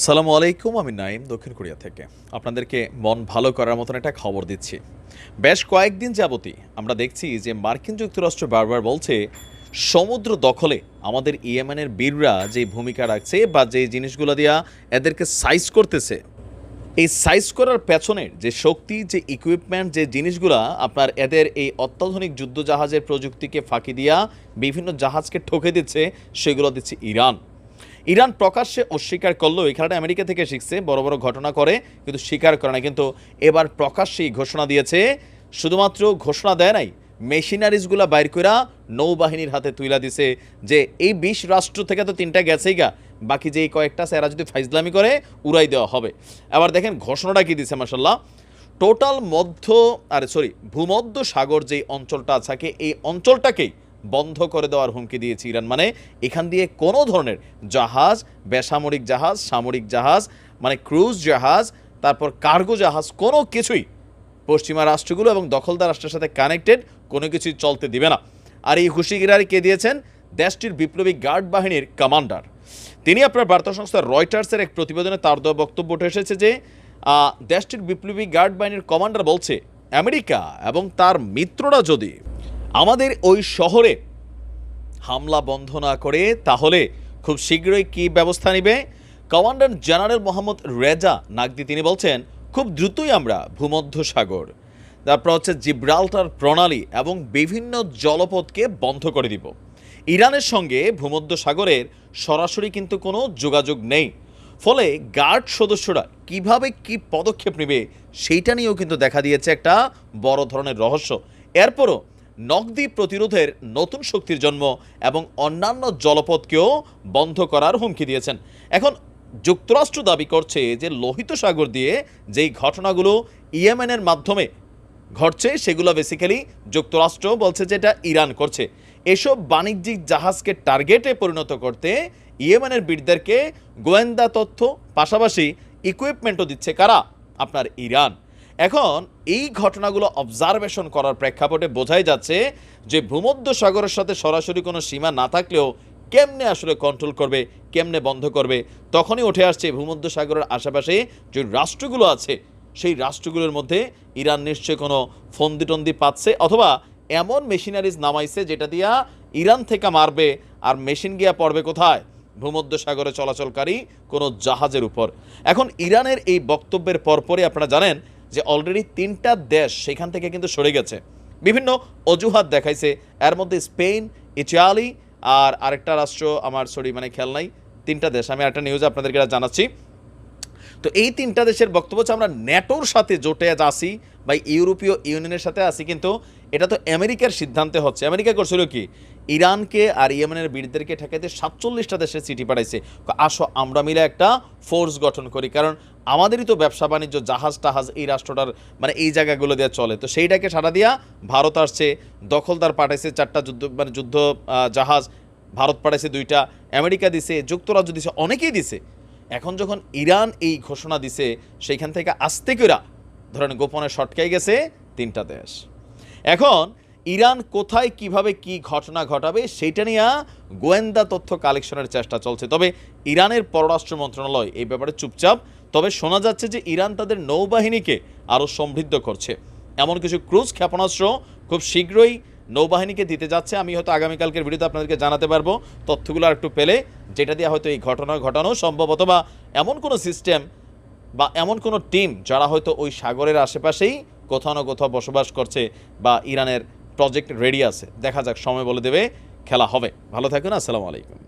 আসসালামু আলাইকুম, আমি নাইম দক্ষিণ কোরিয়া থেকে। আপনাদেরকে মন ভালো করার মতন একটা খবর দিচ্ছি। বেশ কয়েকদিন যাবতই আমরা দেখছি যে মার্কিন যুক্তরাষ্ট্র বারবার বলছে, সমুদ্র দখলে আমাদের ইয়েমেনের বীররা যে ভূমিকা রাখছে বা যে জিনিসগুলো দিয়া এদেরকে সাইজ করতেছে, এই সাইজ করার পেছনের যে শক্তি, যে ইকুইপমেন্ট যে জিনিসগুলা আপনার এদের এই অত্যাধুনিক যুদ্ধ জাহাজের প্রযুক্তিকে ফাঁকি দিয়া বিভিন্ন জাহাজকে ঠকে দিচ্ছে, সেগুলো দিচ্ছে ইরান। ইরান প্রকাশ্যে অস্বীকার করল এই খেলাটা আমেরিকা থেকে শিখছে, বড় বড় ঘটনা করে, কিন্তু স্বীকার করে না কিন্তু এবার প্রকাশ্যেই ঘোষণা দিয়েছে, শুধুমাত্র ঘোষণা দেয় নাই, মেশিনারিজগুলা বাইর কইরা নৌবাহিনীর হাতে তুইলা দিছে যে, এই বিশ রাষ্ট্র থেকে তো তিনটা গেছেই গা, বাকি যেই কয়েকটা আছে এরা যদি ফাইজলামি করে, উড়াই দেওয়া হবে। এবার দেখেন ঘোষণাটা কি দিছে মাসাল্লাহ টোটাল মধ্য, আরে সরি, ভূমধ্য সাগর যেই অঞ্চলটা থাকে এই অঞ্চলটাকেই বন্ধ করে দেওয়ার হুমকি দিয়েছে ইরান। মানে এখান দিয়ে কোনো ধরনের জাহাজ, বেসামরিক জাহাজ, সামরিক জাহাজ মানে ক্রুজ জাহাজ, তারপর কার্গো জাহাজ, কোনো কিছুই পশ্চিমা রাষ্ট্রগুলো এবং দখলদার রাষ্ট্রের সাথে কানেক্টেড কোনো কিছুই চলতে দিবে না। আর এই হুঁশিয়ারি কে দিয়েছেন? দেশটির বিপ্লবী গার্ড বাহিনীর কমান্ডার। তিনি আপনার বার্তা সংস্থা রয়টার্সের এক প্রতিবেদনে তার দেওয়া বক্তব্য উঠে এসেছে যে দেশটির বিপ্লবী গার্ড বাহিনীর কমান্ডার বলছে, আমেরিকা এবং তার মিত্ররা যদি আমাদের ওই শহরে হামলা বন্ধ না করে তাহলে খুব শীঘ্রই কি ব্যবস্থা নেবে? Commander general Mohammad Reza Naqdi তিনি বলছেন, খুব দ্রুতই আমরা ভূমধ্য সাগর তারপর হচ্ছে জিব্রাল্টার প্রণালী এবং বিভিন্ন জলপথকে বন্ধ করে দিব। ইরানের সঙ্গে ভূমধ্য সাগরের সরাসরি কিন্তু কোনো যোগাযোগ নেই। ফলে গার্ড সদস্যরা কীভাবে কি পদক্ষেপ নেবে, সেইটা নিয়েও কিন্তু দেখা দিয়েছে একটা বড় ধরনের রহস্য। এরপরও নগদি প্রতিরোধের নতুন শক্তির জন্ম এবং অন্যান্য জলপথকেও বন্ধ করার হুমকি দিয়েছেন। এখন যুক্তরাষ্ট্র দাবি করছে যে লোহিত সাগর দিয়ে যেই ঘটনাগুলো ইয়েমেনের মাধ্যমে ঘটছে, সেগুলো বেসিক্যালি যুক্তরাষ্ট্র বলছে যে এটা ইরান করছে। এসব বাণিজ্যিক জাহাজকে টার্গেটে পরিণত করতে ইয়েমেনের বীরদেরকে গোয়েন্দা তথ্য, পাশাপাশি ইকুইপমেন্টও দিচ্ছে কারা? আপনার ইরান। এখন এই ঘটনাগুলো অবজারভেশন করার প্রেক্ষাপটে বোঝাই যাচ্ছে যে ভূমধ্য সাগরের সাথে সরাসরি কোনো সীমা না থাকলেও কেমনে আসলে কন্ট্রোল করবে, কেমনে বন্ধ করবে, তখনই উঠে আসছে ভূমধ্য সাগরের আশেপাশে যে রাষ্ট্রগুলো আছে, সেই রাষ্ট্রগুলোর মধ্যে ইরান নিশ্চয়ই কোনো ফন্দি টন্দি পাচ্ছে অথবা এমন মেশিনারিজ নামাইছে যেটা দিয়া ইরান থেকে মারবে আর মেশিন গিয়া পড়বে কোথায়? ভূমধ্য সাগরে চলাচলকারী কোনো জাহাজের উপর। এখন ইরানের এই বক্তব্যের পরপরই আপনারা জানেন যে অলরেডি তিনটা দেশ সেখান থেকে কিন্তু সরে গেছে। বিভিন্ন অজুহাত দেখাইছে। এর মধ্যে স্পেন ইটালি আর আরেকটা রাষ্ট্র আমার সরি মানে খেয়াল নাই। তিনটা দেশ। আমি একটা নিউজ আপনাদেরকে জানাচ্ছি। তো এই তিনটা দেশের বক্তব্য হচ্ছে আমরা ন্যাটোর সাথে জোটে আছি। বা ইউরোপীয় ইউনিয়নের সাথে আছি, কিন্তু এটা তো আমেরিকার সিদ্ধান্তে হচ্ছে। আমেরিকা করছিল কি? ইরানকে আর ইয়েমেনের বীরদেরকে ঠেকাইতে সাতচল্লিশটা দেশে চিঠি পাঠাইছে। আসো, আমরা মিলে একটা ফোর্স গঠন করি, কারণ আমাদেরই তো ব্যবসা বাণিজ্য, জাহাজ টাহাজ এই রাষ্ট্রটার মানে এই জায়গাগুলো দিয়ে চলে। তো সেইটাকে সাড়া দিয়া ভারত আসছে, দখলদার পাঠাইছে চারটা যুদ্ধ মানে যুদ্ধ জাহাজ, ভারত পাঠাইছে দুইটা, আমেরিকা দিছে, যুক্তরাজ্য দিছে, অনেকেই দিছে। এখন যখন ইরান এই ঘোষণা দিছে, সেইখান থেকে আস্তে কইরা ধরেন গোপনে সটকাই গেছে তিনটা দেশ। এখন ইরান কোথায় কীভাবে কি ঘটনা ঘটাবে সেইটা নিয়ে গোয়েন্দা তথ্য কালেকশনের চেষ্টা চলছে। তবে ইরানের পররাষ্ট্র মন্ত্রণালয় এই ব্যাপারে চুপচাপ। তবে শোনা যাচ্ছে যে ইরান তাদের নৌবাহিনীকে আরও সমৃদ্ধ করছে। এমন কিছু ক্রুজ ক্ষেপণাস্ত্র খুব শীঘ্রই নৌবাহিনীকে দিতে যাচ্ছে। আমি হয়তো আগামীকালকের ভিডিওতে আপনাদেরকে জানাতে পারব তথ্যগুলো আর একটু পেলে, যেটা দিয়ে হয়তো এই ঘটনা ঘটানো সম্ভব অথবা এমন কোনো সিস্টেম বা এমন কোনো টিম যারা হয়তো ওই সাগরের আশেপাশেই কোথাও না কোথাও বসবাস করছে বা ইরানের প্রজেক্ট রেডি আছে। দেখা যাক, সময় বলে দেবে, খেলা হবে। ভালো থাকুন, আসসালামু আলাইকুম।